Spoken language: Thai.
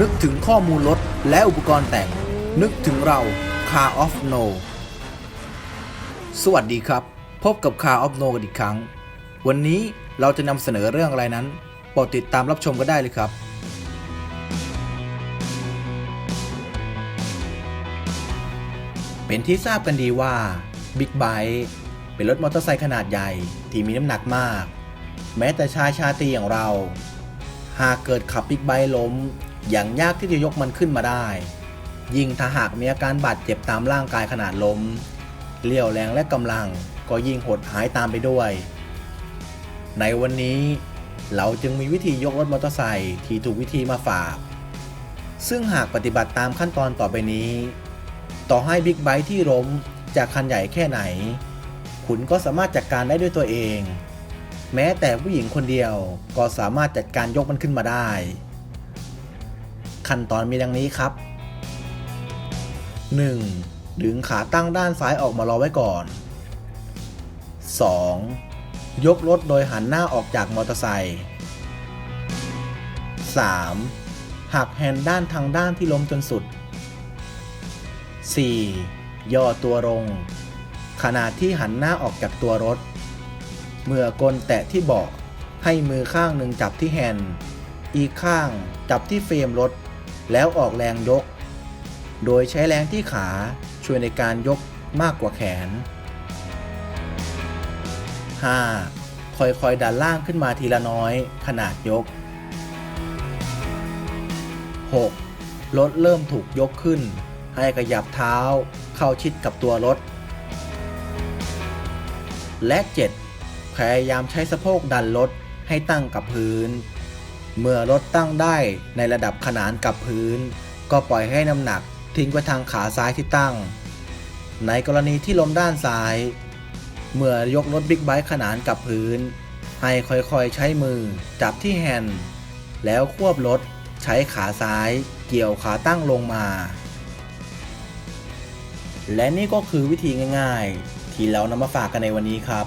นึกถึงข้อมูลรถและอุปกรณ์แต่ง นึกถึงเรา Car of No สวัสดีครับ พบกับ Car of No กันอีกครั้ง วันนี้เราจะนำเสนอเรื่องอะไรนั้นโปรดติดตามรับชมกันได้เลยครับเป็นที่ทราบกันดีว่า Big b i k e เป็นรถมอเตอร์ไซค์ขนาดใหญ่ที่มีน้ำหนักมาก แม้แต่ชายชาตรีอย่างเรา หากเกิดขับบิ๊กไบค์ล้ม อย่างยากที่จะยกมันขึ้นมาได้ ยิ่งถ้าหากมีอาการบาดเจ็บตามร่างกายขนาดล้มเลี้ยวแรงและกำลังก็ยิ่งหดหายตามไปด้วย ในวันนี้เราจึงมีวิธียกรถมอเตอร์ไซค์ที่ถูกวิธีมาฝาก ซึ่งหากปฏิบัติตามขั้นตอนต่อไปนี้ ต่อให้บิ๊กไบค์ที่ล้มจากคันใหญ่แค่ไหน คุณก็สามารถจัดการได้ด้วยตัวเอง แม้แต่ผู้หญิงคนเดียวก็สามารถจัดการยกมันขึ้นมาได้ ขั้นตอนมีดังนี้ครับ 1. ดึงขาตั้งด้านซ้ายออกมารอไว้ก่อน 2. ยกรถโดยหันหน้าออกจากมอเตอร์ไซค์ 3. หักแฮนด์ด้านทางด้านที่ล้มจนสุด 4. ย่อตัวลง ขณะที่หันหน้าออกจากตัวรถ เมื่อกลแตะที่เบาะให้มือข้างหนึ่งจับที่แฮนด์ อีกข้างจับที่เฟรมรถ แล้วออกแรงยก โดยใช้แรงที่ขาช่วยในการยกมากกว่าแขน 5. ค่อยๆ ดันล่างขึ้นมาทีละน้อยขนาดยก 6. รถเริ่มถูกยกขึ้น ให้ขยับเท้าเข้าชิดกับตัวรถ และ 7. พยายามใช้สะโพกดันรถให้ตั้งกับพื้น เมื่อรถตั้งได้ในระดับขนานกับพื้น ก็ปล่อยให้น้ำหนักทิ้งไปทางขาซ้ายที่ตั้ง ในกรณีที่ล้มด้านซ้าย เมื่อยกรถบิ๊กไบค์ขนานกับพื้น ให้ค่อยๆใช้มือจับที่แฮนด์แล้วควบรถใช้ขาซ้ายเกี่ยวขาตั้งลงมา และนี่ก็คือวิธีง่าย ๆ ที่เรานำมาฝากกันในวันนี้ครับ